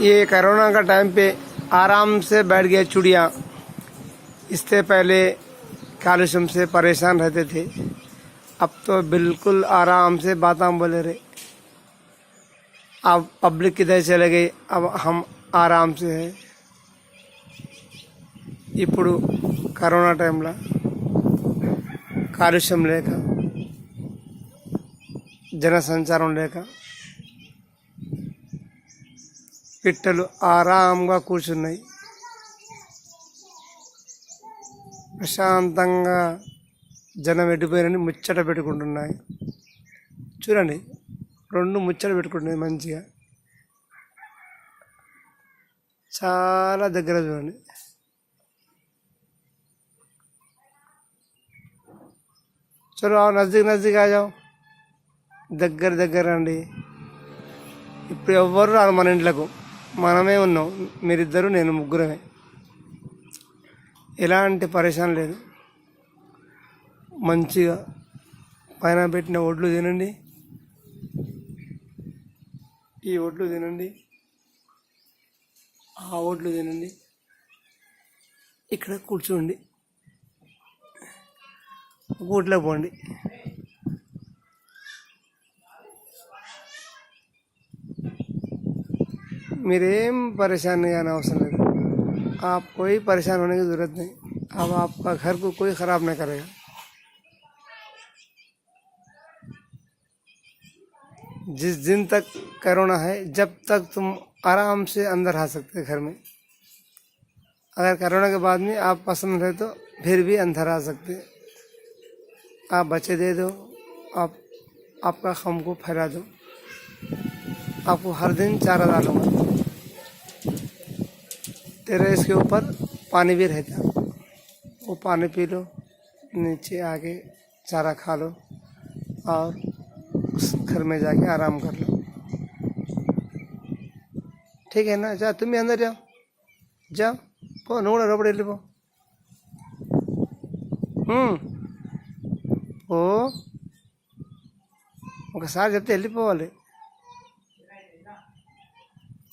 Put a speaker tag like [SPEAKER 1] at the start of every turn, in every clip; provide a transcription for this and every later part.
[SPEAKER 1] ये कोरोना का टाइम पे आराम से बैठ गए चुड़िया इससे पहले कालुषम से परेशान रहते थे अब तो बिल्कुल आराम से बातें बोले रहे अब पब्लिक किधर चले गई अब हम आराम से है ఇప్పుడు కరోనా టైంలో కాలుష్యం లేక జన సంచారం లేక పిట్టలు ఆరాంగా కూర్చున్నాయి. ప్రశాంతంగా జనం ఎడిపోయినని ముచ్చట పెట్టుకుంటున్నాయి. చూడండి రెండు ముచ్చట పెట్టుకుంటున్నాయి మంచిగా. చాలా దగ్గర చూడండి. చలో నజ్జిక నజ్జిక ఆజాం దగ్గర దగ్గర అండి ఇప్పుడు ఎవ్వరు రాను మన ఇంట్లకు. మనమే ఉన్నాం. మీరిద్దరు నేను ముగ్గురమే. ఎలాంటి పరేషాన్ లేదు. మంచిగా పైన పెట్టిన ఒడ్లు తినండి. ఈ ఒడ్లు తినండి. ఆ ఒడ్లు తినండి. ఇక్కడ కూర్చోండి. గూట్లో పోండి. मेरे परेशान नहीं आना उसने आप कोई परेशान होने की ज़रूरत नहीं। अब आपका घर को कोई ख़राब ना करेगा। जिस दिन तक करोना है, जब तक तुम आराम से अंदर आ सकते घर में। अगर करोना के बाद में आप पसंद रहे तो फिर भी अंदर आ सकते आप बच्चे दे दो, आप, आपका खम को फैला दो। आपको हर दिन चारा डालूँगा तेरे इसके ऊपर पानी भी रहता वो पानी पी लो नीचे आके चारा खा लो और उस घर में जाके आराम कर लो ठीक है ना जा तुम भी अंदर जाओ जाओ పో నువ్వు కూడా లోపల వెళ్ళిపో ఉమ్. ఓ ఒకసారి చెప్తే వెళ్ళిపోవాలి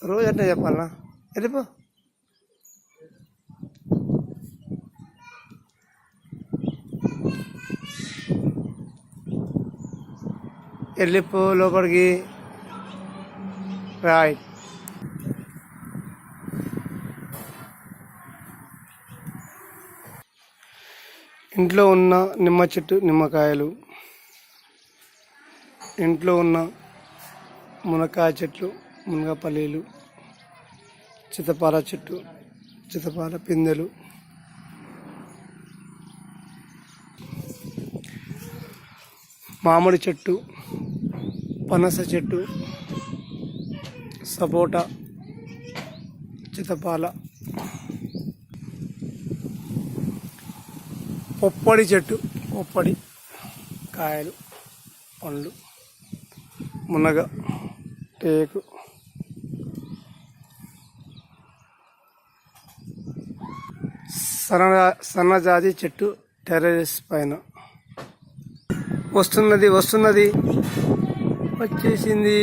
[SPEAKER 1] రోజు అంటే చెప్పాలనా వెళ్ళిపో వెళ్ళిపో లోపలికి రైట్ ఇంట్లో ఉన్న నిమ్మ చెట్టు నిమ్మకాయలు ఇంట్లో ఉన్న మునక్కాయ చెట్లు మునగపల్లీలు చితపాల చెట్టు చితపాల పిందెలు మామిడి చెట్టు పనస చెట్టు సపోటా చితపాల పొప్పడి చెట్టు పొప్పడి కాయలు పండ్లు మునగ టేకు సన్న సన్నజాజి చెట్టు టెర్రస్ పైన. వస్తున్నది వస్తున్నది. వచ్చేసింది.